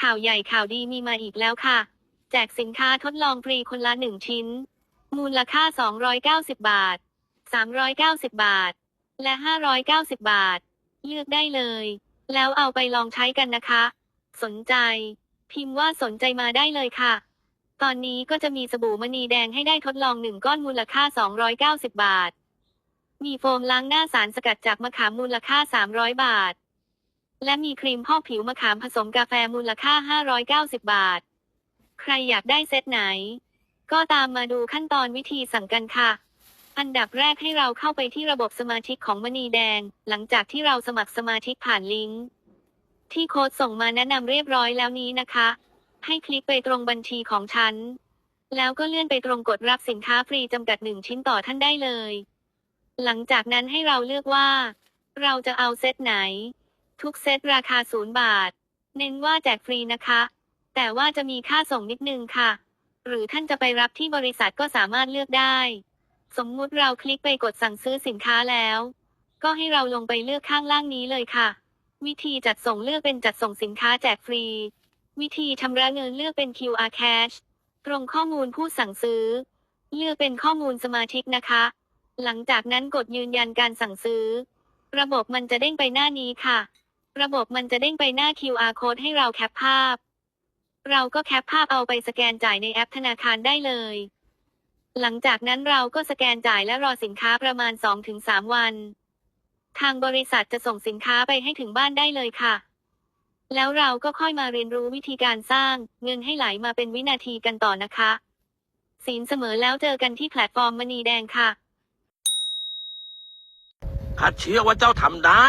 ข่าวใหญ่ข่าวดีมีมาอีกแล้วค่ะ แจกสินค้าทดลองฟรีคนละหนึ่งชิ้น มูลค่า 290 บาท 390 บาท และ 590 บาท เลือกได้เลย แล้วเอาไปลองใช้กันนะคะ สนใจ พิมพ์ว่าสนใจมาได้เลยค่ะ ตอนนี้ก็จะมีสบู่มณีแดงให้ได้ทดลองหนึ่งก้อนมูลค่า 290 บาท มีโฟมล้างหน้าสารสกัดจากมะขามมูลค่า 300 บาท และมีครีมพอกผิวมะขามผสมกาแฟมูลค่า 590 บาท ใครอยากได้เซตไหน ก็ตามมาดูขั้นตอนวิธีสั่งกันค่ะ อันดับแรกให้เราเข้าไปที่ระบบสมาชิกของมณีแดง หลังจากที่เราสมัครสมาชิกผ่านลิงก์ที่โค้ดส่งมาแนะนำเรียบร้อยแล้วนี้นะคะ ให้คลิกไปตรงบัญชีของฉัน แล้วก็เลื่อนไปตรงกดรับสินค้าฟรีจำกัดหนึ่งชิ้นต่อท่านได้เลย หลังจากนั้นให้เราเลือกว่า เราจะเอาเซตไหน ทุกเซตราคาศูนย์บาท เน้นว่าแจกฟรีนะคะ แต่ว่าจะมีค่าส่งนิดนึงค่ะ หรือท่านจะไปรับที่บริษัทก็สามารถเลือกได้ สมมุติเราคลิกไปกดสั่งซื้อสินค้าแล้ว ก็ให้เราลงไปเลือกข้างล่างนี้เลยค่ะ วิธีจัดส่งเลือกเป็นจัดส่งสินค้าแจกฟรี วิธีชำระเงินเลือกเป็น QR Cash ตรงข้อมูลผู้สั่งซื้อ เลือกเป็นข้อมูลสมาชิกนะคะ หลังจากนั้นกดยืนยันการสั่งซื้อ ระบบมันจะเด้งไปหน้านี้ค่ะ ระบบมันจะเด้งไปหน้า QR code ให้เราแคปภาพ เราก็แคปภาพเอาไปสแกนจ่ายในแอปธนาคารได้เลย หลังจากนั้นเราก็สแกนจ่ายและรอสินค้าประมาณ 2-3 วัน ทางบริษัทจะส่งสินค้าไปให้ถึงบ้านได้เลยค่ะ แล้วเราก็ค่อยมาเรียนรู้วิธีการสร้าง เงินให้ไหลมาเป็นวินาทีกันต่อนะคะสินเสมอแล้วเจอกันที่แพลตฟอร์มมณีแดงค่ะ ข้าเชื่อว่าเจ้าทำได้